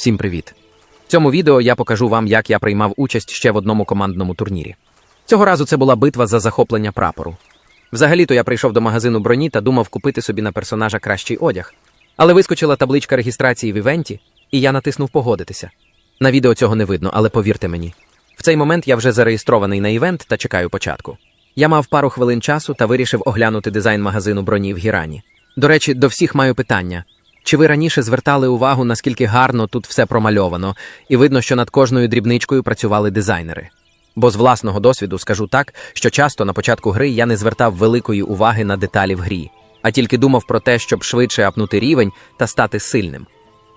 Всім привіт! В цьому відео я покажу вам, як я приймав участь ще в одному командному турнірі. Цього разу це була битва за захоплення прапору. Взагалі-то я прийшов до магазину броні та думав купити собі на персонажа кращий одяг. Але вискочила табличка реєстрації в івенті, і я натиснув погодитися. На відео цього не видно, але повірте мені. В цей момент я вже зареєстрований на івент та чекаю початку. Я мав пару хвилин часу та вирішив оглянути дизайн магазину броні в Гірані. До речі, до всіх маю питання. Чи ви раніше звертали увагу, наскільки гарно тут все промальовано, і видно, що над кожною дрібничкою працювали дизайнери? Бо з власного досвіду скажу так, що часто на початку гри я не звертав великої уваги на деталі в грі, а тільки думав про те, щоб швидше апнути рівень та стати сильним.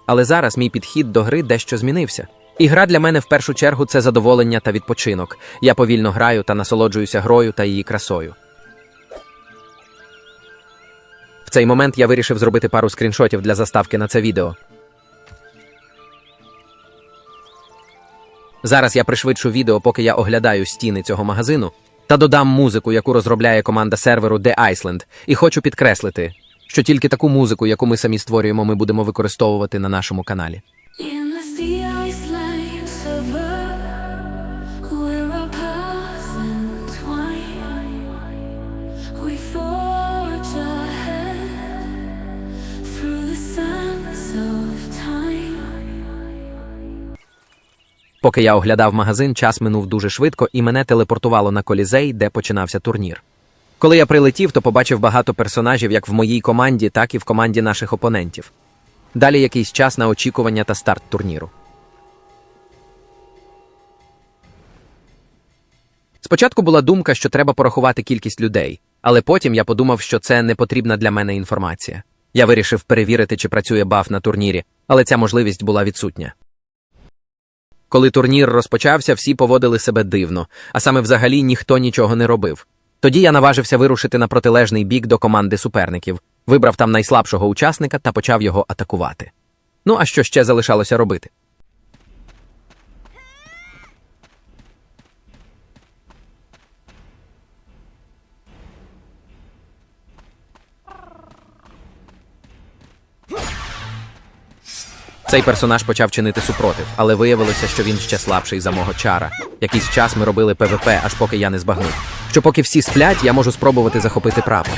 Але зараз мій підхід до гри дещо змінився. І гра для мене в першу чергу це задоволення та відпочинок. Я повільно граю та насолоджуюся грою та її красою. Цей момент я вирішив зробити пару скріншотів для заставки на це відео. Зараз я пришвидшу відео, поки я оглядаю стіни цього магазину, та додам музику, яку розробляє команда серверу The Iceland, і хочу підкреслити, що тільки таку музику, яку ми самі створюємо, ми будемо використовувати на нашому каналі. Поки я оглядав магазин, час минув дуже швидко, і мене телепортувало на колізей, де починався турнір. Коли я прилетів, то побачив багато персонажів як в моїй команді, так і в команді наших опонентів. Далі якийсь час на очікування та старт турніру. Спочатку була думка, що треба порахувати кількість людей, але потім я подумав, що це не потрібна для мене інформація. Я вирішив перевірити, чи працює баф на турнірі, але ця можливість була відсутня. Коли турнір розпочався, всі поводили себе дивно, а саме взагалі ніхто нічого не робив. Тоді я наважився вирушити на протилежний бік до команди суперників, вибрав там найслабшого учасника та почав його атакувати. Ну а що ще залишалося робити? Цей персонаж почав чинити супротив, але виявилося, що він ще слабший за мого чара. Якийсь час ми робили ПВП, аж поки я не збагнув. Що поки всі сплять, я можу спробувати захопити прапор.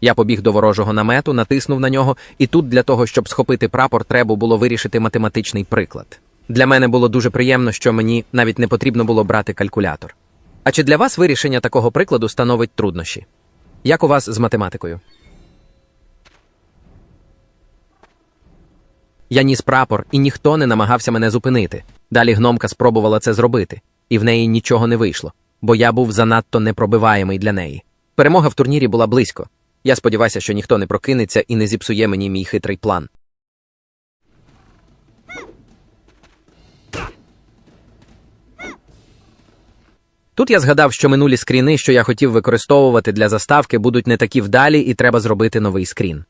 Я побіг до ворожого намету, натиснув на нього, і тут для того, щоб схопити прапор, треба було вирішити математичний приклад. Для мене було дуже приємно, що мені навіть не потрібно було брати калькулятор. А чи для вас вирішення такого прикладу становить труднощі? Як у вас з математикою? Я ніс прапор, і ніхто не намагався мене зупинити. Далі гномка спробувала це зробити, і в неї нічого не вийшло, бо я був занадто непробиваємий для неї. Перемога в турнірі була близько. Я сподіваюся, що ніхто не прокинеться і не зіпсує мені мій хитрий план. Тут я згадав, що минулі скріни, що я хотів використовувати для заставки, будуть не такі вдалі, і треба зробити новий скрін.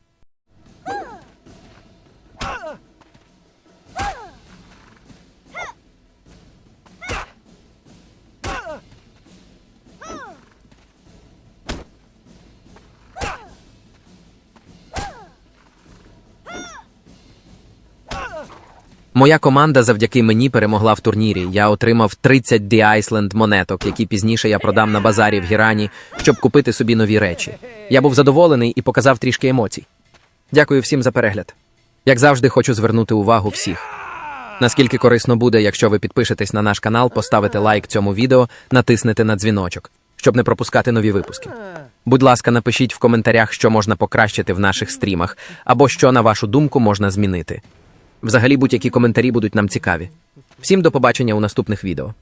Моя команда завдяки мені перемогла в турнірі. Я отримав 30 The Iceland монеток, які пізніше я продам на базарі в Гірані, щоб купити собі нові речі. Я був задоволений і показав трішки емоцій. Дякую всім за перегляд. Як завжди, хочу звернути увагу всіх. Наскільки корисно буде, якщо ви підпишетесь на наш канал, поставите лайк цьому відео, натиснете на дзвіночок, щоб не пропускати нові випуски. Будь ласка, напишіть в коментарях, що можна покращити в наших стрімах, або що, на вашу думку, можна змінити. Взагалі будь-які коментарі будуть нам цікаві. Всім до побачення у наступних відео.